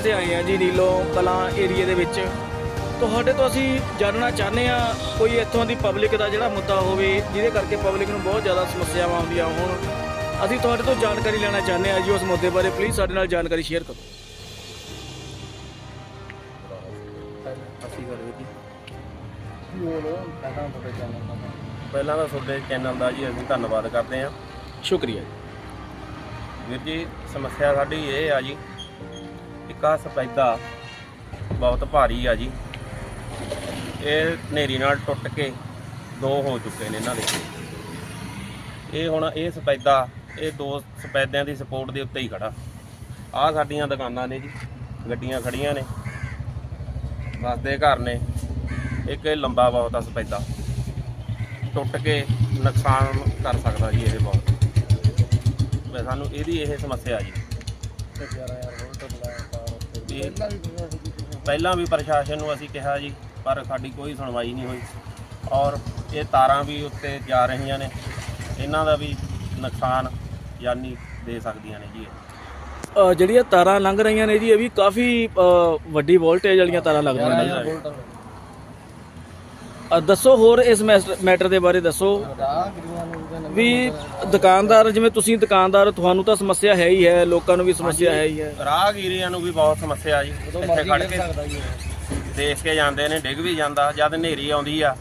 ਵਾਸਤੇ ਆਏ ਹਾਂ ਜੀ ਨੀਲੋ ਕਲਾਂ ਏਰੀਆ ਦੇ ਵਿੱਚ। ਤੁਹਾਡੇ ਤੋਂ ਅਸੀਂ ਜਾਣਨਾ ਚਾਹੁੰਦੇ ਹਾਂ ਕੋਈ ਇੱਥੋਂ ਦੀ ਪਬਲਿਕ ਦਾ ਜਿਹੜਾ ਮੁੱਦਾ ਹੋਵੇ ਜਿਹਦੇ ਕਰਕੇ ਪਬਲਿਕ ਨੂੰ ਬਹੁਤ ਜ਼ਿਆਦਾ ਸਮੱਸਿਆਵਾਂ ਆਉਂਦੀਆਂ ਹੋਣ। ਅਸੀਂ ਤੁਹਾਡੇ ਤੋਂ ਜਾਣਕਾਰੀ ਲੈਣਾ ਚਾਹੁੰਦੇ ਹਾਂ ਜੀ ਉਸ ਮੁੱਦੇ ਬਾਰੇ। ਪਲੀਜ਼ ਸਾਡੇ ਨਾਲ ਜਾਣਕਾਰੀ ਸ਼ੇਅਰ ਕਰੋ। ਜੀ ਪਹਿਲਾਂ ਤਾਂ ਤੁਹਾਡੇ ਚੈਨਲ ਦਾ ਜੀ ਅਸੀਂ ਧੰਨਵਾਦ ਕਰਦੇ ਹਾਂ। ਸ਼ੁਕਰੀਆ ਵੀਰ ਜੀ ਸਮੱਸਿਆ ਸਾਡੀ ਇਹ ਆ ਜੀ ਇੱਕ ਆਹ ਸਫੈਦਾ ਬਹੁਤ ਭਾਰੀ ਆ ਜੀ। ਇਹ ਹਨੇਰੀ ਨਾਲ ਟੁੱਟ ਕੇ ਦੋ ਹੋ ਚੁੱਕੇ ਨੇ ਇਹਨਾਂ ਦੇ। ਇਹ ਹੁਣ ਇਹ ਸਫੈਦਾ ਇਹ ਦੋ ਸਫੈਦਿਆਂ ਦੀ ਸਪੋਰਟ ਦੇ ਉੱਤੇ ਹੀ ਖੜਾ। ਆਹ ਸਾਡੀਆਂ ਦੁਕਾਨਾਂ ਨੇ ਜੀ, ਗੱਡੀਆਂ ਖੜੀਆਂ ਨੇ। ਵਸਦੇ ਘਰ ਨੇ। ਇੱਕ ਇਹ ਲੰਬਾ ਬਹੁਤ ਆ ਸਫੈਦਾ ਟੁੱਟ ਕੇ ਨੁਕਸਾਨ ਕਰ ਸਕਦਾ ਜੀ ਇਹ ਬਹੁਤ। ਸਾਨੂੰ ਇਹਦੀ ਇਹ ਸਮੱਸਿਆ ਜੀ। ਇਹ ਪਹਿਲਾਂ ਵੀ ਪ੍ਰਸ਼ਾਸਨ ਨੂੰ ਅਸੀਂ ਕਿਹਾ ਜੀ ਪਰ ਸਾਡੀ ਕੋਈ ਸੁਣਵਾਈ ਨਹੀਂ ਹੋਈ। ਔਰ ਇਹ ਤਾਰਾਂ ਵੀ ਉੱਤੇ ਜਾ ਰਹੀਆਂ ਨੇ। ਇਹਨਾਂ ਦਾ ਵੀ ਨੁਕਸਾਨ ਯਾਨੀ ਦੇ ਸਕਦੀਆਂ ਨੇ ਜੀ। ਜਿਹੜੀਆਂ ਤਾਰਾਂ ਲੰਘ ਰਹੀਆਂ ਨੇ ਜੀ ਇਹ ਵੀ ਕਾਫੀ ਵੱਡੀ ਵੋਲਟੇਜ ਵਾਲੀਆਂ ਤਾਰਾਂ ਲੱਗਦੀਆਂ ਨੇ। ਅ, ਦੱਸੋ ਹੋਰ ਇਸ ਮੈਟਰ ਦੇ ਬਾਰੇ ਦੱਸੋ ਵੀ ਦੁਕਾਨਦਾਰ ਜਿਵੇਂ ਤੁਸੀਂ ਦੁਕਾਨਦਾਰ ਤੁਹਾਨੂੰ ਤਾਂ ਸਮੱਸਿਆ ਹੈ ਹੀ ਹੈ ਲੋਕਾਂ ਨੂੰ ਵੀ ਸਮੱਸਿਆ ਹੈ ਹੀ ਹੈ। ਰਾਹਗੀਰੀਆਂ ਨੂੰ ਵੀ ਬਹੁਤ ਸਮੱਸਿਆ ਜੀ ਇੱਥੇ ਖੜ ਕੇ ਦੇਖ ਕੇ ਜਾਂਦੇ ਨੇ ਡਿੱਗ ਵੀ ਜਾਂਦਾ ਜਦ ਹਨੇਰੀ ਆਉਂਦੀ ਆ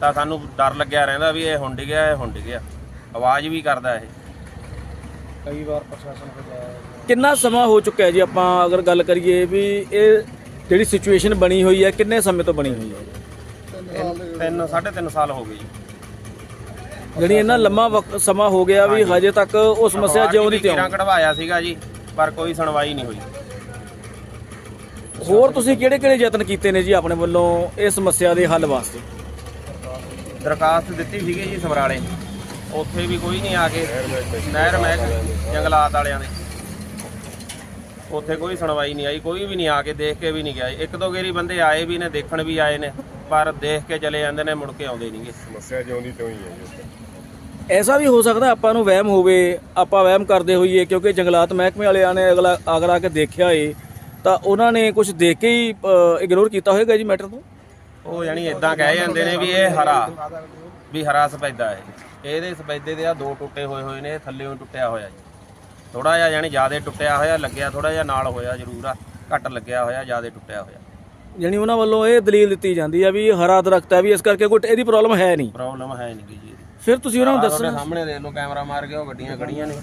ਤਾਂ ਸਾਨੂੰ ਡਰ ਲੱਗਿਆ ਰਹਿੰਦਾ ਵੀ ਇਹ ਹੁਣ ਡਿੱਗਿਆ ਇਹ ਹੁਣ ਡਿੱਗਿਆ ਆਵਾਜ਼ ਵੀ ਕਰਦਾ ਇਹ। ਕਈ ਵਾਰ ਪ੍ਰਸ਼ਾਸਨ ਕੋਲ ਜਾਇਆ ਕਿੰਨਾ ਸਮਾਂ ਹੋ ਚੁੱਕਾ ਹੈ ਜੀ ਆਪਾਂ ਅਗਰ ਗੱਲ ਕਰੀਏ ਵੀ ਇਹ ਜਿਹੜੀ ਸਿਚੁਏਸ਼ਨ ਬਣੀ ਹੋਈ ਹੈ ਕਿੰਨੇ ਸਮੇਂ ਤੋਂ ਬਣੀ ਹੋਈ ਹੈ? ਤਿੰਨ ਸਾਢੇ ਤਿੰਨ ਸਾਲ ਹੋ ਗਏ ਜੀ। ਜਿਹੜੀ ਇਹਨਾਂ ਲੰਮਾ ਵਕ- ਸਮਾਂ ਹੋ ਗਿਆ ਵੀ ਹਜੇ। ਤੱਕ ਉਹ ਸਮੱਸਿਆ ਜਿਉਂ ਦੀ ਤਿਉਂ। ਕੀਰਾਂ ਕਢਵਾਇਆ ਸੀਗਾ ਜੀ ਪਰ ਕੋਈ ਸੁਣਵਾਈ ਨਹੀਂ ਹੋਈ। ਹੋਰ ਤੁਸੀਂ ਕਿਹੜੇ ਕਿਹੜੇ ਯਤਨ ਕੀਤੇ ਨੇ ਜੀ ਆਪਣੇ ਵੱਲੋਂ ਇਸ ਸਮੱਸਿਆ ਦੇ ਹੱਲ ਵਾਸਤੇ? ਦਰਖਾਸਤ ਦਿੱਤੀ ਸੀਗੀ ਜੀ ਸਮਰਾਲੇ। ਉੱਥੇ ਵੀ ਕੋਈ ਨਹੀਂ ਆ ਕੇ ਨਹਿਰ ਮਹਿਕ ਜੰਗਲਾਤ ਵਾਲਿਆਂ ਦੇ ਉੱਥੇ ਕੋਈ ਸੁਣਵਾਈ ਨਹੀਂ ਆਈ ਕੋਈ ਵੀ ਨਹੀਂ ਆ ਕੇ ਦੇਖ ਕੇ ਵੀ ਨਹੀਂ ਗਿਆ ਇੱਕ ਦੋ ਗੇਰੀ ਬੰਦੇ ਆਏ ਵੀ ਨੇ ਦੇਖਣ ਵੀ ਆਏ ਨੇ। ਪਰ ਦੇਖ ਕੇ ਚਲੇ ਜਾਂਦੇ ਨੇ ਮੁੜ ਕੇ ਆਉਂਦੇ ਨਹੀਂਗੇ ਸਮੱਸਿਆ ਜਿਉਂਦੀ ਤੋਂ ਹੀ ਹੈ ਜੀ ਐਸਾ ਵੀ ਹੋ ਸਕਦਾ ਆਪਾਂ ਨੂੰ ਵਹਿਮ ਹੋਵੇ ਆਪਾਂ ਵਹਿਮ ਕਰਦੇ ਹੋਈਏ ਕਿਉਂਕਿ ਜੰਗਲਾਤ ਮਹਿਕਮੇ ਵਾਲਿਆਂ ਨੇ ਅਗਲਾ ਅਗਰ ਆ ਕੇ ਦੇਖਿਆ ਏ ਤਾਂ ਉਹਨਾਂ ਨੇ ਕੁਝ ਦੇਖ ਕੇ ਹੀ ਇਗਨੋਰ ਕੀਤਾ ਹੋਵੇਗਾ ਜੀ ਮੈਟਰ ਨੂੰ? ਉਹ ਯਾਨੀ ਇਦਾਂ ਕਹਿ ਜਾਂਦੇ ਨੇ ਵੀ ਇਹ ਹਰਾ ਵੀ ਹਰਾ ਸਫੈਦਾ ਹੈ ਇਹਦੇ ਸਫੈਦੇ ਦੇ ਆ ਦੋ ਟੁੱਟੇ ਹੋਏ ਹੋਏ ਨੇ ਥੱਲੇੋਂ ਟੁੱਟਿਆ ਹੋਇਆ ਜੀ। ਥੋੜਾ ਜਿਹਾ ਯਾਨੀ ਜ਼ਿਆਦਾ ਟੁੱਟਿਆ ਹੋਇਆ ਲੱਗਿਆ ਥੋੜਾ ਜਿਹਾ ਨਾਲ ਹੋਇਆ ਜ਼ਰੂਰ ਆ ਘੱਟ ਲੱਗਿਆ ਹੋਇਆ ਜ਼ਿਆਦਾ ਟੁੱਟਿਆ ਹੋਇਆ। ਯਾਨੀ ਉਹਨਾਂ ਵੱਲੋਂ ਇਹ ਦਲੀਲ ਦਿੱਤੀ ਜਾਂਦੀ ਆ ਵੀ ਇਹ ਹਰਾ ਦਰਖਤ ਹੈ ਵੀ ਇਸ ਕਰਕੇ ਕੋਈ ਇਹਦੀ ਪ੍ਰੋਬਲਮ ਹੈ ਨਹੀਂ। ਪ੍ਰੋਬਲਮ ਹੈ ਨਹੀਂ ਜੀ ਫਿਰ ਤੁਸੀਂ ਉਹਨਾਂ ਨੂੰ ਦੱਸਣਾ। ਸਾਹਮਣੇ ਦੇਖ ਲਓ ਕੈਮਰਾ ਮਾਰ ਕੇ ਉਹ ਗੱਡੀਆਂ ਖੜੀਆਂ ਨੇ।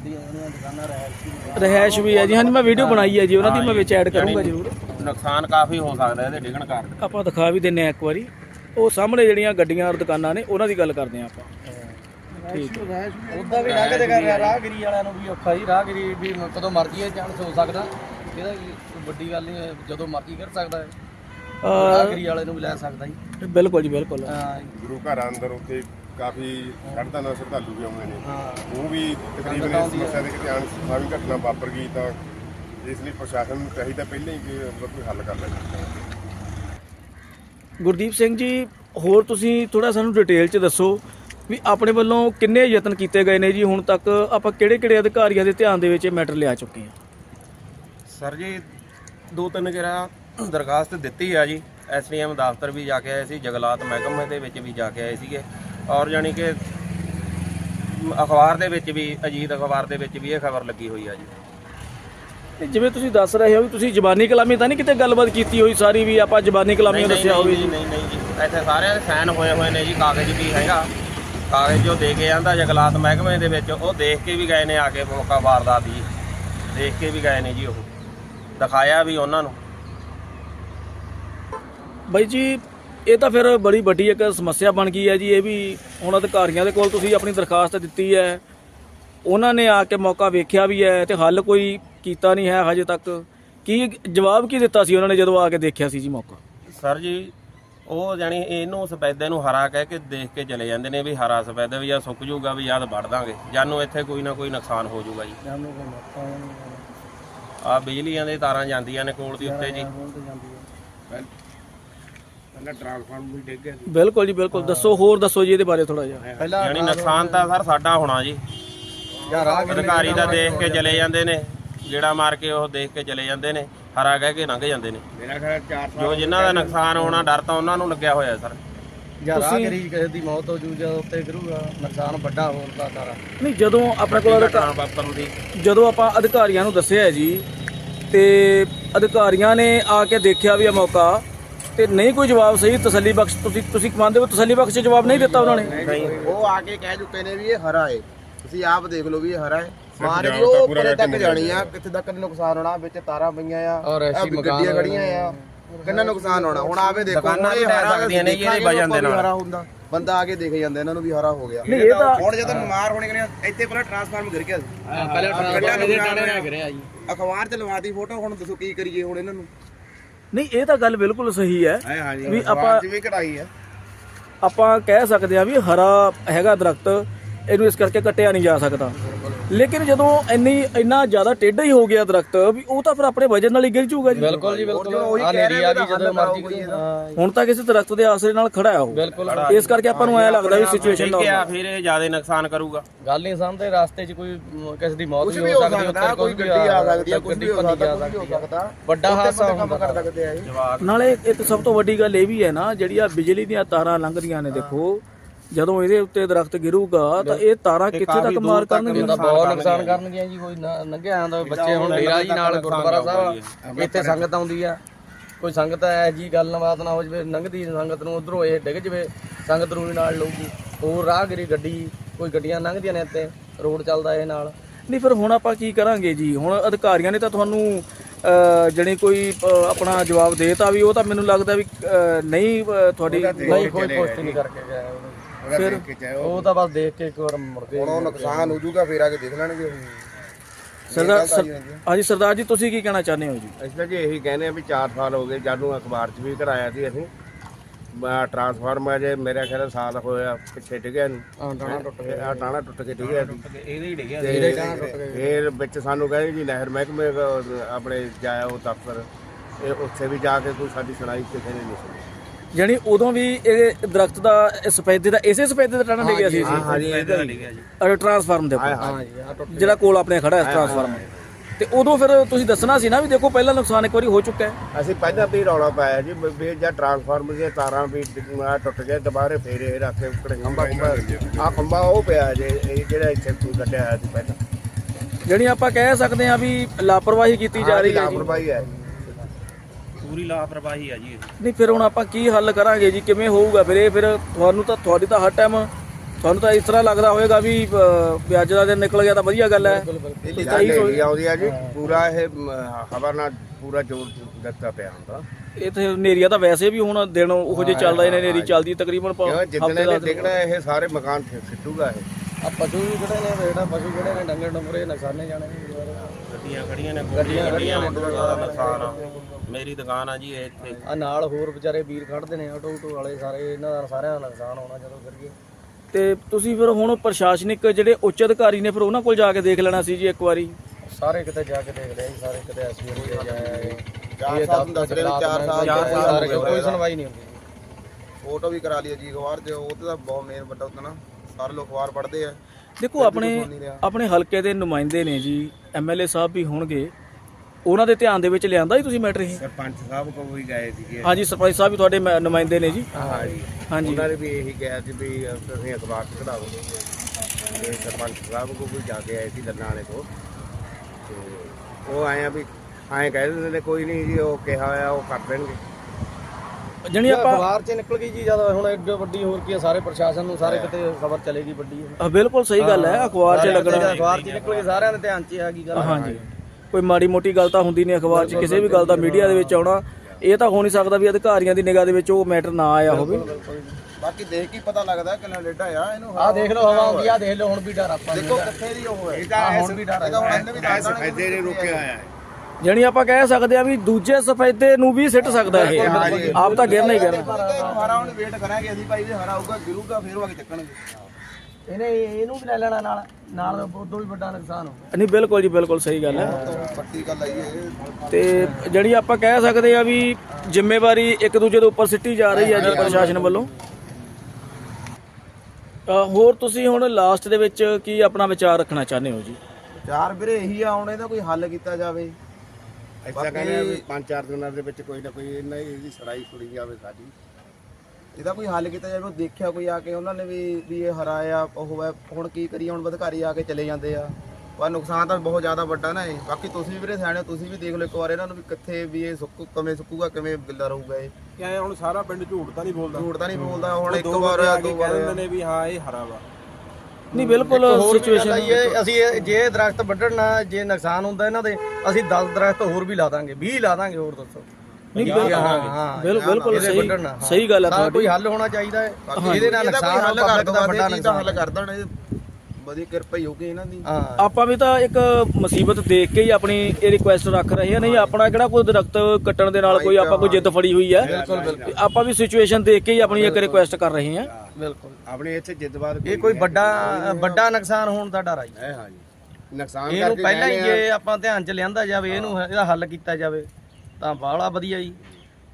ਰਹਿਸ਼ ਵੀ ਹੈ ਜੀ। ਹਾਂਜੀ ਮੈਂ ਵੀਡੀਓ ਬਣਾਈ ਹੈ ਜੀ ਉਹਨਾਂ ਦੀ ਮੈਂ ਵਿੱਚ ਐਡ ਕਰੂੰਗਾ ਜ਼ਰੂਰ। ਨੁਕਸਾਨ ਕਾਫੀ ਹੋ ਸਕਦਾ ਇਹਦੇ ਡਿੱਗਣ ਕਾਰਨ। ਆਪਾਂ ਦਿਖਾ ਵੀ ਦਿੰਨੇ ਆ ਇੱਕ ਵਾਰੀ। ਉਹ ਸਾਹਮਣੇ ਜਿਹੜੀਆਂ ਗੱਡੀਆਂ ਔਰ ਦੁਕਾਨਾਂ ਨੇ ਉਹਨਾਂ ਦੀ ਗੱਲ ਕਰਦੇ ਆ ਆਪਾਂ। ਉਹਦਾ ਵੀ ਲੰਘ ਦੇ ਕਰ ਰਾਹਗਰੀ ਵਾਲਿਆਂ ਨੂੰ ਵੀ ਔਖਾ ਜੀ। ਰਾਹਗਰੀ ਵੀ ਕਦੋਂ ਮਰਜ਼ੀ ਇਹ ਚਾਂਸ ਹੋ ਸਕਦਾ। ਇਹਦਾ ਵੱਡੀ ਗੱਲ ਨਹੀਂ ਜਦੋਂ ਮਰਜ਼ੀ ਕਰ ਸਕਦਾ ਹੈ। ਰਾਹਗੀਰੀ ਵਾਲੇ ਨੂੰ ਵੀ ਲੈ ਸਕਦਾ ਜੀ। ਬਿਲਕੁਲ ਜੀ ਬਿਲਕੁਲ। ਹਾਂ ਗੁਰੂ ਘਰਾਂ ਅੰਦਰ ਉੱਤੇ ਕਾਫੀ ਸ਼ਰਧਾ ਨਾਲ ਸ਼ਰਧਾਲੂ ਵੀ ਆਉਂਦੇ ਨੇ। ਹਾਂ। ਉਹ ਵੀ ਤਕਰੀਬਨ ਇਸ ਸਮੱਸਿਆ ਦੇ ਕਿਤੇ ਆਣ ਸਾਵੀ ਘਟਨਾ ਵਾਪਰ ਗਈ ਤਾਂ ਇਸ ਲਈ ਪ੍ਰਸ਼ਾਸਨ ਨੂੰ ਚਾਹੀਦਾ ਪਹਿਲਾਂ ਹੀ ਕਿ ਉਹਦਾ ਕੋਈ ਹੱਲ ਕਰ ਲੈਣਾ ਗੁਰਦੀਪ ਸਿੰਘ ਜੀ ਹੋਰ ਤੁਸੀਂ ਥੋੜਾ ਸਾਨੂੰ ਡਿਟੇਲ ਚ ਦੱਸੋ ਵੀ ਆਪਣੇ ਵੱਲੋਂ ਕਿੰਨੇ ਯਤਨ ਕੀਤੇ ਗਏ ਨੇ ਜੀ? ਹੁਣ ਤੱਕ ਆਪਾਂ ਕਿਹੜੇ ਕਿਹੜੇ ਅਧਿਕਾਰੀਆਂ ਦੇ ਧਿਆਨ ਦੇ ਵਿੱਚ ਇਹ ਮੈਟਰ ਲਿਆ ਚੁੱਕੇ ਹਾਂ? ਸਰ ਜੀ ਦੋ ਤਿੰਨ ਗੇਰਾ ਦਰਖਾਸਤ ਦਿੱਤੀ ਆ ਜੀ। ਐਸਡੀਐਮ ਦਫ਼ਤਰ ਵੀ ਜਾ ਕੇ ਆਏ ਸੀ ਜਗਲਾਤ ਮਹਿਕਮੇ ਦੇ ਵਿੱਚ ਵੀ ਜਾ ਕੇ ਆਏ ਸੀਗੇ। ਔਰ ਯਾਨੀ ਕਿ ਅਖਬਾਰ ਦੇ ਵਿੱਚ ਵੀ ਅਜੀਤ ਅਖਬਾਰ ਦੇ ਵਿੱਚ ਵੀ ਇਹ ਖਬਰ ਲੱਗੀ ਹੋਈ ਆ ਜੀ। ਤੇ ਜਿਵੇਂ ਤੁਸੀਂ ਦੱਸ ਰਹੇ ਹੋ ਵੀ ਤੁਸੀਂ ਜ਼ਬਾਨੀ ਕਲਾਮੀ ਤਾਂ ਨਹੀਂ ਕਿਤੇ ਗੱਲਬਾਤ ਕੀਤੀ ਹੋਈ ਸਾਰੀ ਵੀ ਆਪਾਂ ਜ਼ਬਾਨੀ ਕਲਾਮੀ ਦੱਸਿਆ ਹੋਵੇ ਜੀ? ਨਹੀਂ ਨਹੀਂ ਜੀ। ਇੱਥੇ ਸਾਰਿਆਂ ਦੇ ਸਾਈਨ ਹੋਏ ਹੋਏ ਨੇ ਜੀ ਕਾਗਜ਼ ਵੀ ਹੈਗਾ। ਕਾਗਜ਼ ਜੋ ਦੇ ਕੇ ਆਂਦਾ ਜਗਲਾਤ ਮਹਿਕਮੇ ਦੇ ਵਿੱਚ ਉਹ ਦੇਖ ਕੇ ਵੀ ਗਏ ਨੇ ਆ ਕੇ ਮੌਕਾ ਵਾਰਦਾਤ ਦੀ। ਦੇਖ ਕੇ ਵੀ ਗਏ ਨੇ ਜੀ ਉਹ। ਦਿਖਾਇਆ ਵੀ ਉਹਨਾਂ ਨੂੰ। ਬਾਈ ਜੀ ਇਹ ਤਾਂ ਫਿਰ ਬੜੀ ਵੱਡੀ ਇੱਕ ਸਮੱਸਿਆ ਬਣ ਗਈ ਹੈ ਜੀ ਇਹ ਵੀ ਹੁਣ ਅਧਿਕਾਰੀਆਂ ਦੇ ਕੋਲ ਤੁਸੀਂ ਆਪਣੀ ਦਰਖਾਸਤ ਦਿੱਤੀ ਹੈ। ਉਹਨਾਂ ਨੇ ਆ ਕੇ ਮੌਕਾ ਵੇਖਿਆ ਵੀ ਹੈ ਤੇ ਹੱਲ ਕੋਈ ਕੀਤਾ ਨਹੀਂ ਹੈ ਹਜੇ ਤੱਕ। ਕੀ ਜਵਾਬ ਕੀ ਦਿੱਤਾ ਸੀ ਉਹਨਾਂ ਨੇ ਜਦੋਂ ਆ ਕੇ ਦੇਖਿਆ ਸੀ ਜੀ ਮੌਕਾ? ਸਰ ਜੀ ਉਹ ਜਾਨੀ ਇਹਨੂੰ ਸਫੈਦੇ ਨੂੰ ਹਰਾ ਕਹਿ ਕੇ ਦੇਖ ਕੇ ਚਲੇ ਜਾਂਦੇ ਨੇ ਵੀ ਹਰਾ ਸਫੈਦਾ ਵੀ ਜਾਂ ਸੁੱਕ ਜਾਊਗਾ ਵੀ ਯਾਦ ਵੜ ਦਾਂਗੇ। ਜਾਨੂੰ ਇੱਥੇ ਕੋਈ ਨਾ ਕੋਈ ਨੁਕਸਾਨ ਹੋ ਜਾਊਗਾ ਜੀ। ਆ ਬਿਜਲੀਆਂ ਦੇ ਤਾਰਾਂ ਜਾਂਦੀਆਂ ਨੇ ਕੋਲ ਦੀ ਉੱਤੇ ਜੀ। ਪਹਿਲਾਂ ਟ੍ਰਾਂਸਫਾਰਮ ਵੀ ਡਿੱਗ ਗਿਆ ਬਿਲਕੁਲ ਜੀ ਬਿਲਕੁਲ। ਦੱਸੋ ਹੋਰ ਦੱਸੋ ਜੀ ਇਹਦੇ ਬਾਰੇ ਥੋੜਾ ਜਿਹਾ। ਪਹਿਲਾਂ ਯਾਨੀ ਨੁਕਸਾਨ ਤਾਂ ਸਰ ਸਾਡਾ ਹੋਣਾ ਜੀ। ਅਧਿਕਾਰੀ ਦਾ ਦੇਖ ਕੇ ਚਲੇ ਜਾਂਦੇ ਨੇ। ਗੇੜਾ ਮਾਰ ਕੇ ਉਹ ਦੇਖ ਕੇ ਚਲੇ ਜਾਂਦੇ ਨੇ। ਹਰਾ ਕਹਿ ਕੇ ਲੰਘ ਜਾਂਦੇ ਨੇ। ਮੇਰਾ ਖਿਆਲ 4 ਜੋ ਜਿਨ੍ਹਾਂ ਦਾ ਨੁਕਸਾਨ ਹੋਣਾ ਡਰ ਤਾਂ ਉਹਨਾਂ ਨੂੰ ਲੱਗਿਆ ਹੋਇਆ ਸਰ। ਜਾਂ ਰਾਹਗਰੀ ਕਿਸੇ ਦੀ ਮੌਤ ਹੋ ਜੂ ਜਾਂ ਉੱਤੇ ਗਿਰੂਗਾ ਨੁਕਸਾਨ ਵੱਡਾ ਹੋਣ ਦਾ ਆ ਨਹੀਂ ਜਦੋਂ ਆਪਣੇ ਕੋਲ ਅਧਿਕਾ- ਘਟਨਾ ਵਾਪਰਨ ਦੀ। ਜਦੋਂ ਆਪਾਂ ਅਧਿਕਾਰੀਆਂ ਨੂੰ ਦੱਸਿਆ ਹੈ ਜੀ ਤੇ ਅਧਿਕਾਰੀਆਂ ਨੇ ਆ ਕੇ ਦੇਖਿਆ ਵੀ ਇਹ ਮੌਕਾ ਤੇ ਨਹੀਂ ਕੋਈ ਜਵਾਬ ਸਹੀ ਤਸੱਲੀ ਬਖਸ਼ ਤੁਸੀਂ ਤੁਸੀਂ ਮੰਨਦੇ ਹੋ ਤਸੱਲੀ ਬਖਸ਼ ਜਵਾਬ ਨਹੀਂ ਦਿੱਤਾ ਉਹਨਾਂ ਨੇ? ਉਹ ਆ ਕੇ ਕਹਿ ਚੁੱਕੇ ਨੇ ਵੀ ਇਹ ਹਰਾ ਹੈ ਤੁਸੀਂ ਆਪ ਦੇਖ ਲਓ ਵੀ ਇਹ ਹਰਾ ਹੈ ਮਾਰ ਜੀ ਤਾਂ ਪੂਰਾ ਤੱਕ ਜਾਣੀ ਆ ਕਿੱਥੇ ਤੱਕ ਨੁਕਸਾਨ ਹੋਣਾ ਵਿੱਚ ਤਾਰਾਂ ਪਈਆਂ ਆ ਮਕਾਨ ਗੱਡੀਆਂ ਖੜੀਆਂ ਆ ਕਿੰਨਾ ਨੁਕਸਾਨ ਹੋਣਾ? ਹੁਣ ਆਵੇ ਦੇਖੋ ਦੁਕਾਨਾਂ ਵੀ ਇਹ ਹਰਾ ਸਕਦੀਆਂ ਨੇ ਇਹਦੇ ਵਜਨ ਦੇ ਨਾਲ। ਹਰਾ ਹੁੰਦਾ। ਬੰਦਾ ਆ ਕੇ ਦੇਖ ਜਾਂਦਾ ਇਹਨਾਂ ਨੂੰ ਵੀ ਹਰਾ ਹੋ ਗਿਆ। ਨਹੀਂ ਇਹ ਤਾਂ ਹੁਣ ਜਦੋਂ ਬਿਮਾਰ ਹੋਣੇ ਕਨੇ ਇੱਥੇ ਪਹਿਲਾਂ ਟ੍ਰਾਂਸਫਾਰਮ ਗਿਰ ਗਿਆ ਸੀ। ਪਹਿਲੇ ਨਾਲ ਗਿਰਿਆ ਜੀ। ਅਖਬਾਰ 'ਚ ਲਵਾਤੀ ਫੋਟੋ ਹੁਣ ਦੱਸੋ ਕੀ ਕਰੀਏ ਹੁਣ ਇਹਨਾਂ ਨੂੰ? ਨਹੀਂ ਇਹ ਤਾਂ ਗੱਲ ਬਿਲਕੁਲ ਸਹੀ ਹੈ ਹਾਂ ਹਾਂਜੀ ਵੀ ਆਪਾਂ ਜਿਵੇਂ ਕਢਾਈ ਆ ਆਪਾਂ ਕਹਿ ਸਕਦੇ ਹਾਂ ਵੀ ਹਰਾ ਹੈਗਾ ਦਰਖਤ ਇਹਨੂੰ ਇਸ ਕਰਕੇ ਕੱਟਿਆ ਨਹੀਂ ਜਾ ਸਕਦਾ। ਲੇਕਿਨ ਜਦੋਂ ਇੰਨੀ ਇੰਨਾ ਜ਼ਿਆਦਾ ਟੇਢਾ ਹੀ ਹੋ ਗਿਆ ਦਰਖਤ ਵੀ ਉਹ ਤਾਂ ਫਿਰ ਆਪਣੇ ਵਜਨ ਨਾਲ ਹੀ ਗਿਰ ਜਾਊਗਾ ਜੀ। ਬਿਲਕੁਲ ਜੀ ਬਿਲਕੁਲ। ਉਹੀ ਆ ਕਹਿ ਨੇਰੀ ਰਹੇ ਆ ਵੀ ਗਈ ਜਦੋਂ ਮਰਜ਼ੀ ਕੋਈ। ਹਾਂ। ਹੁਣ ਤਾਂ ਕਿਸੇ ਦਰਖਤ ਦੇ ਆਸਰੇ ਨਾਲ ਖੜਾ ਹੈ ਉਹ। ਬਿਲਕੁਲ। ਇਸ ਕਰਕੇ ਆਪਾਂ ਨੂੰ ਐ ਲੱਗਦਾ ਵੀ ਸਿਚੁਏਸ਼ਨ ਠੀਕ ਆ ਫਿਰ ਇਹ ਜ਼ਿਆਦਾ ਨੁਕਸਾਨ ਕਰੂਗਾ। ਗੱਲ ਨਹੀਂ ਸਮਝਦੇ ਰਸਤੇ 'ਚ ਕੋਈ ਕਿਸੇ ਦੀ ਮੌਤ ਵੀ ਹੋ ਹੋ ਸਕਦੀ ਸਕਦਾ ਕੋਈ ਗੱਡੀ ਆ ਸਕਦੀ ਆ ਕੁਝ ਵੀ ਹੋ ਸਕਦਾ ਕੁਝ ਵੀ ਹੋ ਸਕਦਾ ਵੱਡਾ ਹਾਦਸਾ ਹੁੰਦਾ। ਕਰ ਸਕਦੇ ਆ ਨਾਲੇ ਇੱਕ ਸਭ ਤੋਂ ਵੱਡੀ ਗੱਲ ਇਹ ਵੀ ਹੈ ਨਾ ਜਿਹੜੀ ਆ ਬਿਜਲੀ ਦੀਆਂ ਤਾਰਾਂ ਲੰਘਦੀਆਂ ਨੇ ਦੇਖੋ ਜਦੋਂ ਇਹਦੇ ਉੱਤੇ ਦਰਖਤ ਗਿਰੂਗਾ ਤਾਂ ਇਹ ਤਾਰਾਂ ਕਿੱਥੇ ਤੱਕ ਮਾਰ ਕਰਨਗੀਆਂ ਇਹਦਾ ਬਹੁਤ ਨੁਕਸਾਨ ਕਰਨਗੀਆਂ ਜੀ ਕੋਈ ਲੰਘਿਆ ਆਂਦਾ ਬੱਚੇ ਹੁਣ ਡੇਰਾ ਜੀ ਨਾਲ ਗੁਰਦੁਆਰਾ ਸਾਹਿਬ ਇੱਥੇ ਸੰਗਤ ਆਉਂਦੀ ਆ। ਕੋਈ ਸੰਗਤ ਐ ਜੀ ਗੱਲਬਾਤ ਨਾ ਹੋ ਜਵੇ ਲੰਘਦੀ ਸੰਗਤ ਨੂੰ ਉਧਰੋਂ ਇਹ ਡਿੱਗ ਜਵੇ ਸੰਗਤ ਨੂੰ ਵੀ ਨਾਲ ਲਊਗੀ। ਹੋਰ ਰਾਹਗਰੀ ਗੱਡੀ ਕੋਈ ਗੱਡੀਆਂ ਲੰਘਦੀਆਂ ਨੇ ਇੱਥੇ ਰੋਡ ਚੱਲਦਾ ਇਹ ਨਾਲ। ਨਹੀਂ ਫਿਰ ਹੁਣ ਆਪਾਂ ਕੀ ਕਰਾਂਗੇ ਜੀ? ਹੁਣ ਅਧਿਕਾਰੀਆਂ ਨੇ ਤਾਂ ਤੁਹਾਨੂੰ ਜਿਹੜੀ ਕੋਈ ਆਪਣਾ ਜਵਾਬ ਦੇਤਾ ਵੀ ਉਹ ਤਾਂ ਮੈਨੂੰ ਲੱਗਦਾ ਵੀ ਨਹੀਂ ਤੁਹਾਡੀ ਨਹੀਂ ਕੋਈ ਪੁਸ਼ਟੀ ਨਹੀਂ ਕਰਕੇ ਗਿਆ ਉਹਨੇ। ਉਹਦਾ ਦੇਖ ਕੇ ਚਾਹੇ ਉਹ ਤਾਂ ਬਸ ਦੇਖ ਕੇ ਇੱਕ ਵਾਰ ਮੁੜ ਕੇ ਹੁਣ ਉਹ ਨੁਕਸਾਨ ਹੋ ਜਾਊਗਾ ਫਿਰ ਆ ਕੇ ਦੇਖ ਲੈਣਗੇ। ਸਰਦਾਰ ਸਰ- ਹਾਂਜੀ ਸਰਦਾਰ ਜੀ ਤੁਸੀਂ ਕੀ ਕਹਿਣਾ ਚਾਹੁੰਦੇ ਹੋ ਜੀ? ਅਸੀਂ ਤਾਂ ਜੀ ਇਹੀ ਕਹਿੰਦੇ ਆ ਵੀ 4 ਸਾਲ ਹੋ ਗਏ ਜਦ ਨੂੰ ਅਖਬਾਰ 'ਚ ਵੀ ਕਢਾਇਆ ਸੀ ਅਸੀਂ। ਮੈਂ ਟਰਾਂਸਫਾਰਮਰ ਜੇ ਮੇਰੇ ਖਿਆਲ ਸਾਲ ਹੋਇਆ ਪਿੱਛੇ ਡਿੱਗਿਆ ਨੂੰ। ਹਾਂ ਟਾਣਾ ਟੁੱਟ ਗਿਆ। ਆ ਟਾਣਾ ਟੁੱਟ ਕੇ ਡਿੱਗਿਆ ਸੀ। ਇਹਦੇ ਹੀ ਡਿੱਗਿਆ ਤੇ ਫਿਰ ਵਿੱਚ ਸਾਨੂੰ ਕਹਿੰਦੇ ਜੀ ਨਹਿਰ ਮਹਿਕਮੇ ਆਪਣੇ ਜਾਇਆ ਉਹ ਦਫ਼ਤਰ ਇਹ ਉੱਥੇ ਵੀ ਜਾ ਕੇ ਕੋਈ ਸਾਡੀ ਸੁਣਾਈ ਕਿਸੇ ਨੇ ਨਹੀਂ ਸੁਣੀ। ਜਾਣੀ ਉਦੋਂ ਵੀ ਇਹ ਦਰਖਤ ਦਾ ਇਹ ਸਫੈਦੇ ਦਾ ਇਸੇ ਸਫੈਦੇ ਦਾ ਟਾਣਾ ਡਿੱਗਿਆ ਸੀ? ਹਾਂ ਜੀ ਇਹਦਾ ਹੀ ਡਿੱਗਿਆ ਜੀ। ਅਰੇ ਟਰਾਂਸਫਾਰਮ ਦੇ ਉੱਪਰ। ਹਾਂ ਜੀ ਆ ਟੁੱਟ ਜਿਹੜਾ ਕੋਲ ਆਪਣੇ ਖੜਾ ਹੈ ਟਰਾਂਸਫਾਰਮ ਤੇ ਉਦੋਂ ਫਿਰ ਤੁਸੀਂ ਦੱਸਣਾ ਸੀ ਨਾ ਵੀ ਦੇਖੋ ਪਹਿਲਾਂ ਨੁਕਸਾਨ ਇੱਕ ਵਾਰੀ ਹੋ ਚੁੱਕਾ ਹੈ। ਅਸੀਂ ਪਹਿਲਾਂ ਵੀ ਰੌਲਾ ਪਾਇਆ ਜੀ ਵੀ- ਵੀ ਜਾਂ ਟਰਾਂਸਫਾਰਮਰ ਦੀਆਂ ਤਾਰਾਂ ਵੀ ਆ ਟੁੱਟ ਗਏ ਦੁਬਾਰੇ ਫੇਰ ਇਹ ਰੱਖ ਕੇ ਖੰਭਾ ਖੰਭਾ ਆ ਖੰਭਾ ਉਹ ਪਿਆ ਜੇ ਇਹ ਜਿਹੜਾ ਇੱਥੇ ਕੋਈ ਕੱਢਿਆ ਹੋਇਆ ਸੀ ਪਹਿਲਾਂ। ਜਿਹੜੀ ਆਪਾਂ ਕਹਿ ਸਕਦੇ ਹਾਂ ਵੀ ਲਾਪਰਵਾਹੀ ਕੀਤੀ ਜਾ ਰਹੀ ਹੈ ਜੀ। ਲਾਪਰਵਾਹੀ ਹੈ। ਪੂਰੀ ਲਾਪਰਵਾਹੀ ਹੈ ਜੀ ਨਹੀਂ ਫਿਰ ਹੁਣ ਆਪਾਂ ਕੀ ਹੱਲ ਕਰਾਂਗੇ ਜੀ ਕਿਵੇਂ ਹੋਊਗਾ ਫਿਰ ਇਹ? ਫਿਰ ਤੁਹਾਨੂੰ ਤਾਂ ਤੁਹਾਡੀ ਤਾਂ ਹਰ ਟਾਈਮ ਤੁਹਾਨੂੰ ਤਾਂ ਇਸ ਤਰ੍ਹਾਂ ਲੱਗਦਾ ਹੋਵੇਗਾ ਵੀ ਅਹ, ਅੱਜ ਦਾ ਦਿਨ ਨਿਕਲ ਗਿਆ ਤਾਂ ਵਧੀਆ ਗੱਲ ਹੈ। ਇਹ ਤਾਂ ਹੀ ਆਉਂਦੀ ਆ ਜੀ ਪੂਰਾ ਇਹ ਹਵਾ ਨਾਲ ਪੂਰਾ ਜ਼ੋਰ ਦਿੱਤਾ ਪਿਆ ਹੁੰਦਾ। ਇਹ ਤੇ ਨੇਰੀਆ ਤਾਂ ਵੈਸੇ ਵੀ ਹੁਣ ਦਿਨ ਉਹੋ ਜਿਹੇ ਚੱਲਦਾ ਨੇ ਨੇਰੀ ਚੱਲਦੀ ਤਕਰੀਬਨ ਪ- ਕਿਉਂ ਜਿੱਦਣ ਹਫ਼ਤੇ ਦਾ ਇਹਨੇ ਡਿੱਗਣਾ ਇਹ ਸਾਰੇ ਮਕਾਨ ਫਿਰ ਸਿੱਟੂਗਾ ਇਹ। ਆ ਪਸ਼ੂ ਵੀ ਕਿਹੜੇ ਨੇ ਜਿਹੜਾ ਪਸ਼ੂ ਕਿਹੜੇ ਨੇ ਡੰਗਰ ਡੰਗਰੇ ਨੁਕਸਾਨੇ ਜਾਣੇ ਨੇ ਗੱਡੀਆਂ ਖੜੀਆਂ ਨੇ ਗੱਡੀਆਂ ਖੜੀਆਂ ਨੇ ਬਹੁਤ ਜ਼ਿਆਦਾ ਨੁਕਸਾਨ ਆ। ਮੇਰੀ ਦੁਕਾਨ ਆ ਜੀ ਇਹ ਇੱਥੇ। ਆ ਨਾਲ ਹੋਰ ਵਿਚਾਰੇ ਵੀਰ ਖੜਦੇ ਨੇ ਆਟੋ ਆਟੋ ਵਾਲੇ ਸਾਰੇ ਇਹਨਾਂ ਦਾ ਸਾਰਿਆਂ ਦਾ ਨੁਕਸਾਨ ਹੋਣਾ ਜਦੋਂ ਗਏ ਤੇ ਤੁਸੀਂ ਫਿਰ ਹੁਣ ਪ੍ਰਸ਼ਾਸਨਿਕ ਜਿਹੜੇ ਉੱਚ ਅਧਿਕਾਰੀ ਨੇ ਫਿਰ ਉਹਨਾਂ ਕੋਲ ਜਾ ਕੇ ਦੇਖ ਲੈਣਾ ਸੀ ਜੀ ਇੱਕ ਵਾਰੀ? ਸਾਰੇ ਕਿਤੇ ਜਾ ਕੇ ਦੇਖ ਲਿਆ ਜੀ ਸਾਰੇ ਕਿਤੇ ਦੇ ਜਾਇਆ ਚਾਰ ਸਾਲ ਨੂੰ ਦੱਸ ਰਹੇ ਨੇ, ਚਾਰ ਸਾਲ, ਚਾਰ ਸਾਲ ਕੋਈ ਸੁਣਵਾਈ ਨਹੀਂ ਹੁੰਦੀ। ਫੋਟੋ ਵੀ ਕਰਾ ਲਈ ਜੀ ਅਖਬਾਰ 'ਚ ਉਹ ਤੇ ਤਾਂ ਬਹੁਤ ਮੇਨ ਵੱਡਾ ਹੁੰਦਾ ਨਾ। ਸਾਰੇ ਲੋਕ ਅਖਬਾਰ ਪੜ੍ਹਦੇ ਆ। ਦੇਖੋ ਆਪਣੇ ਆਪਣੇ ਹਲਕੇ ਦੇ ਨੁਮਾਇੰਦੇ ਨੇ ਜੀ ਐਮਐਲਏ ਸਾਹਿਬ ਵੀ ਹੋਣਗੇ। ਉਹਨਾਂ ਦੇ ਧਿਆਨ ਦੇ ਵਿੱਚ ਲਿਆਂਦਾ ਜੀ ਤੁਸੀਂ ਮੈਟਰ ਇਹ? ਸਰਪੰਚ ਸਾਹਿਬ ਕੋਲ ਵੀ ਗਏ ਸੀਗੇ। ਹਾਂਜੀ ਸਰਪੰਚ ਸਾਹਿਬ ਵੀ ਤੁਹਾਡੇ ਮ- ਨੁਮਾਇੰਦੇ ਨੇ ਜੀ। ਹਾਂ ਜੀ। ਹਾਂਜੀ। ਉਹਨਾਂ ਨੇ ਵੀ ਇਹੀ ਕਿਹਾ ਸੀ ਵੀ ਤੁਸੀਂ ਅਖਬਾਰ 'ਚ ਕਢਾਓ। ਤੇ ਸਰਪੰਚ ਸਾਹਿਬ ਕੋਲ ਵੀ ਜਾ ਕੇ ਆਏ ਸੀ ਲੰਨਾ ਵਾਲੇ ਕੋਲ। ਤੇ ਉਹ ਆਏ ਆ ਵੀ ਐਂ ਕਹਿ ਦਿੰਦੇ ਨੇ ਕੋਈ ਨਹੀਂ ਜੀ ਉਹ ਕਿਹਾ ਹੋਇਆ ਉਹ ਕਰ ਦੇਣਗੇ। ਜਣੀ ਆਪਾਂ ਅਖਬਾਰ 'ਚ ਨਿਕਲ ਗਈ ਜੀ ਜਦੋਂ ਹੁਣ ਐਡੀ ਵੱਡੀ ਹੋਰ ਕੀ ਸਾਰੇ ਪ੍ਰਸ਼ਾਸਨ ਨੂੰ ਸਾਰੇ ਕਿਤੇ ਖਬਰ ਚਲੇਗੀ ਵੱਡੀ। ਇਹ। ਅ, ਬਿਲਕੁਲ ਸਹੀ ਗੱਲ ਹੈ ਅਖਬਾਰ 'ਚ ਲੱਗਣਾ। ਅਖਬਾਰ 'ਚ ਨਿਕਲ ਗਈ ਸਾਰਿਆਂ ਦੇ ਧਿਆਨ 'ਚ ਆ ਗਈ ਗੱਲ ਹਾਂਜੀ। ਕੋਈ ਮਾੜੀ ਮੋਟੀ ਗੱਲ ਤਾਂ ਹੁੰਦੀ ਨਹੀਂ ਅਖਬਾਰ 'ਚ ਕਿਸੇ ਵੀ ਗੱਲ ਦਾ ਮੀਡੀਆ ਦੇ ਵਿੱਚ ਆਉਣਾ ਇਹ ਤਾਂ ਹੋ ਨਹੀਂ ਸਕਦਾ ਵੀ ਅਧਿਕਾਰੀਆਂ ਦੀ ਨਿਗਾਹ ਦੇ ਵਿੱਚ ਉਹ ਮੈਟਰ ਨਾ ਆਇਆ ਹੋਵੇ। ਬਾਕੀ ਦੇਖ ਕੇ ਹੀ ਪਤਾ ਲੱਗਦਾ ਕਿੰਨਾ ਲੇਟਾ ਆ ਇਹਨੂੰ ਆ ਦੇਖ ਲਓ ਹਵਾ ਆਉਂਦੀ ਆ ਦੇਖ ਲਓ ਹੁਣ ਵੀ ਡਰ ਆਪਾਂ ਨੂੰ ਦੇਖੋ ਕਿੱਥੇ ਦੀ ਉਹ ਹੈ। ਆ ਹੁਣ ਵੀ ਡਰ ਤਾਂ ਹੁਣ ਇਹਨੇ ਵੀ ਦੱਸ ਦੇਣਾ ਫਾਇਦੇ ਨੇ ਰੋਕਿਆ ਹੈ ਜਣੀ ਆਪਾਂ ਕਹਿ ਸਕਦੇ ਆ ਵੀ ਦੂਜੇ ਸਫੈਦੇ ਨੂੰ ਵੀ ਸਿੱਟ ਸਕਦਾ ਇਹ। ਆਪ ਤਾਂ ਗਿਰਨਾ। ਹੀ ਗਿਰਨਾ ਹਰਾ ਹੁਣ ਵੇਟ ਕਰਾਂਗੇ ਅਸੀਂ ਭਾਈ ਜੇ ਹਰਾ ਹੋਊਗਾ ਗਿਰੂਗਾ ਫਿਰ ਉਹ ਆ ਕੇ ਚੱਕਣਗੇ। ਇਹਨੇ ਇਹਨੂੰ ਵੀ ਲੈ ਲੈਣਾ ਨਾਲ ਨਾਲ ਉਦੋਂ ਵੀ ਵੱਡਾ ਨੁਕਸਾਨ ਹੋ ਨਹੀਂ ਬਿਲਕੁਲ ਜੀ ਬਿਲਕੁਲ ਸਹੀ ਗੱਲ ਹੈ। ਪੱਟੀ ਗੱਲ ਆਈ ਹੈ ਤੇ ਜਿਹੜੀ ਆਪਾਂ ਕਹਿ ਸਕਦੇ ਆ ਵੀ ਜ਼ਿੰਮੇਵਾਰੀ ਇੱਕ ਦੂਜੇ ਦੇ ਉੱਪਰ ਸਿੱਟੀ ਜਾ ਰਹੀ ਹੈ ਜੀ ਪ੍ਰਸ਼ਾਸਨ ਵੱਲੋਂ। ਹੋਰ ਤੁਸੀਂ ਹੁਣ ਲਾਸਟ ਦੇ ਵਿੱਚ ਕੀ ਆਪਣਾ ਵਿਚਾਰ ਰੱਖਣਾ ਚਾਹੁੰਦੇ ਹੋ ਜੀ? ਚਾਰ ਵੀਰੇ ਇਹੀ ਆ ਹੁਣ ਇਹਦਾ ਕੋਈ ਹੱਲ ਕੀਤਾ ਜਾਵੇ। ਐਸਾ ਕਹਿੰਦੇ ਆ ਵੀ ਪੰਜ ਚਾਰ ਦਿਨਾਂ ਦੇ ਵਿੱਚ ਕੋਈ ਨਾ ਕੋਈ ਇਹਨਾਂ ਇਹਦੀ ਸੜਾਈ ਸੁਣੀ ਜਾਵੇ ਸਾਡੀ। ਇਹਦਾ ਕੋਈ ਹੱਲ ਕੀਤਾ ਜਾਵੇ ਉਹ ਦੇਖਿਆ ਕੋਈ ਆ ਕੇ ਉਹਨਾਂ ਨੇ ਵੀ ਵੀ ਇਹ ਹਰਾਇਆ ਉਹ ਹੈ ਹੁਣ ਕੀ ਕਰੀਏ ਹੁਣ ਅਧਿਕਾਰੀ ਆ ਕੇ ਚਲੇ ਜਾਂਦੇ ਆ। ਪਰ ਨੁਕਸਾਨ ਤਾਂ ਬਹੁਤ ਜ਼ਿਆਦਾ ਵੱਡਾ ਨਾ ਇਹ। ਬਾਕੀ ਤੁਸੀਂ ਵੀ ਵੀਰੇ ਸਿਆਣੇ ਹੋ, ਤੁਸੀਂ ਵੀ ਦੇਖ ਲਓ ਇੱਕ ਵਾਰ ਇਹਨਾਂ ਨੂੰ ਵੀ ਕਿੱਥੇ ਵੀ ਇਹ ਸੁੱਕੂ ਕਿਵੇਂ ਸੁੱਕੂਗਾ ਕਿਵੇਂ ਗਿੱਲਾ ਰਹੂਗਾ ਇਹ। ਕਿ ਐਂ ਹੁਣ ਸਾਰਾ ਪਿੰਡ ਝੂਠ ਤਾਂ ਨਹੀਂ ਬੋਲਦਾ? ਝੂਠ ਤਾਂ ਨਹੀਂ ਬੋਲਦਾ ਹੁਣ ਇੱਕ ਦੋ ਵਾਰ ਬੰਦੇ ਆ ਆ ਕੇ ਦੋ ਕਹਿ ਵਾਰ। ਦਿੰਦੇ ਆ। ਨੇ ਵੀ ਹਾਂ ਇਹ ਹਰਾ ਵਾ। ਨਹੀਂ ਬਿਲਕੁਲ ਸਿਚੁਏਸ਼ਨ ਆਈ ਹੈ, ਅਸੀਂ ਇਹ- ਜੇ ਇਹ ਦਰਖਤ ਵੱਢਣ ਨਾਲ ਜੇ ਨੁਕਸਾਨ ਹੁੰਦਾ ਇਹਨਾਂ ਦੇ ਅਸੀਂ 10 ਦਰਖਤ ਹੋਰ ਵੀ ਲਾ ਦਾਂਗੇ 20 ਲਾ ਦਾਂਗੇ ਹੋਰ ਦੱਸੋ। ਨਹੀਂ ਬਿਲਕੁਲ। ਸਹੀ। ਸਹੀ ਗੱਲ ਹੈ ਸਾਰਾ ਕੋਈ ਤੁਹਾਡੀ ਹੱਲ ਹੋਣਾ ਚਾਹੀਦਾ ਹੈ। ਇਹਦੇ ਨਾਲ ਨੁਕਸਾਨ ਹੱਲ ਕਰ ਦਵਾ ਵੱਡਾ ਦੇ ਦਾ ਹੱਲ ਕਰ ਦੇਣ ਇਹ। ਵਧੀਆ ਕਿਰਪਾ ਹੀ ਹੋਊਗੀ ਇਹਨਾਂ ਦੀ। ਆਪਾਂ ਵੀ ਤਾਂ ਇੱਕ ਮੁਸੀਬਤ ਦੇਖ ਕੇ ਹੀ ਆਪਣੀ ਇਹ ਰਿਕੁਐਸਟ ਰੱਖ ਰਹੇ ਹਾਂ। ਨਹੀਂ ਆਪਣਾ ਕਿਹੜਾ ਕੋਈ ਦਰਖਤ ਕੱਟਣ ਦੇ ਨਾਲ ਕੋਈ ਆਪਾਂ ਕੋਈ ਜਿੱਦ ਫੜੀ ਹੋਈ ਹੈ। ਬਿਲਕੁਲ ਬਿਲਕੁਲ। ਤੇ ਆਪਾਂ ਵੀ ਸਿਚੁਏਸ਼ਨ ਦੇਖ ਕੇ ਹੀ ਆਪਣੀ ਇੱਕ ਰਿਕੁਐਸਟ ਕਰ ਰਹੇ ਹਾਂ। ਬਿਲਕੁਲ। ਆਪਣੇ ਇੱਥੇ ਜਿੱਦਵਾਦ ਇਹ ਕੋਈ ਵੱਡਾ ਵੱਡਾ ਨੁਕਸਾਨ ਹੋਣ ਦਾ ਡਰ ਆ ਜੀ। ਹੈ ਹਾਂ ਜੀ। ਨੁਕਸਾਨ ਇਹਨੂੰ ਕਰਕੇ ਪਹਿਲਾਂ ਹੀ ਜੇ ਆਪਾਂ ਧਿਆਨ ਚ ਲਿਆਂਦਾ ਜਾਵੇ ਇਹਨੂੰ ਇਹਦਾ ਹੱਲ ਕੀਤਾ ਜਾਵੇ। ਤਾਂ ਬਾਹਲਾ ਵਧੀਆ ਜੀ।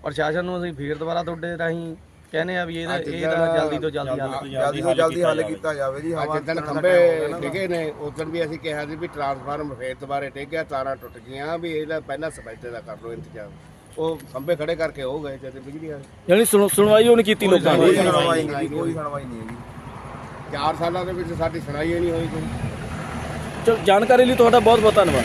ਪ੍ਰਸ਼ਾਸਨ ਨੂੰ ਅਸੀਂ ਫੇਰ ਦੁਬਾਰਾ ਤੁਹਾਡੇ ਰਾਹੀਂ ਕਹਿੰਦੇ ਆ ਵੀ ਇਹਦਾ ਇਹਦਾ ਜਲਦੀ ਤੋਂ ਜਲਦੀ ਹੱਲ ਜਲਦੀ ਤੋਂ ਜਲਦੀ ਹੱਲ ਕੀਤਾ ਜਾਵੇ ਜੀ ਹਵਾ ਦਾ ਖੰਭੇ। ਡਿੱਗੇ ਨੇ ਉਦੋਂ ਵੀ ਅਸੀਂ ਕਿਹਾ ਸੀ ਵੀ ਟਰਾਂਸਫਾਰਮ ਫੇਰ ਦੁਬਾਰੇ ਡਿੱਗ ਗਿਆ ਤਾਰਾਂ ਟੁੱਟ ਗਈਆਂ ਵੀ ਇਹਦਾ ਪਹਿਲਾਂ ਸਪੈਸ਼ਲ ਦਾ ਕਰ ਲਓ ਇੰਤਜ਼ਾਮ। ਉਹ ਖੰਭੇ ਖੜੇ ਕਰਕੇ ਹੋ ਗਏ ਜਦ ਬਿਜਲੀ ਵਾਲੇ। ਯਾਨੀ ਸੁਣ- ਸੁਣਵਾਈ ਉਹ ਨਹੀਂ ਕੀਤੀ ਲੋਕਾਂ ਕੋਈ ਦੀ ਸੁਣਵਾਈ ਨਹੀਂ ਕੋਈ ਸੁਣਵਾਈ ਨਹੀਂ ਹੈਗੀ। ਚਾਰ ਸਾਲਾਂ ਦੇ ਵਿੱਚ ਸਾਡੀ ਸੁਣਾਈ ਨਹੀਂ ਹੋਈ ਕੋਈ। ਚਲੋ ਜਾਣਕਾਰੀ ਲਈ ਤੁਹਾਡਾ ਬਹੁਤ ਬਹੁਤ ਧੰਨਵਾਦ।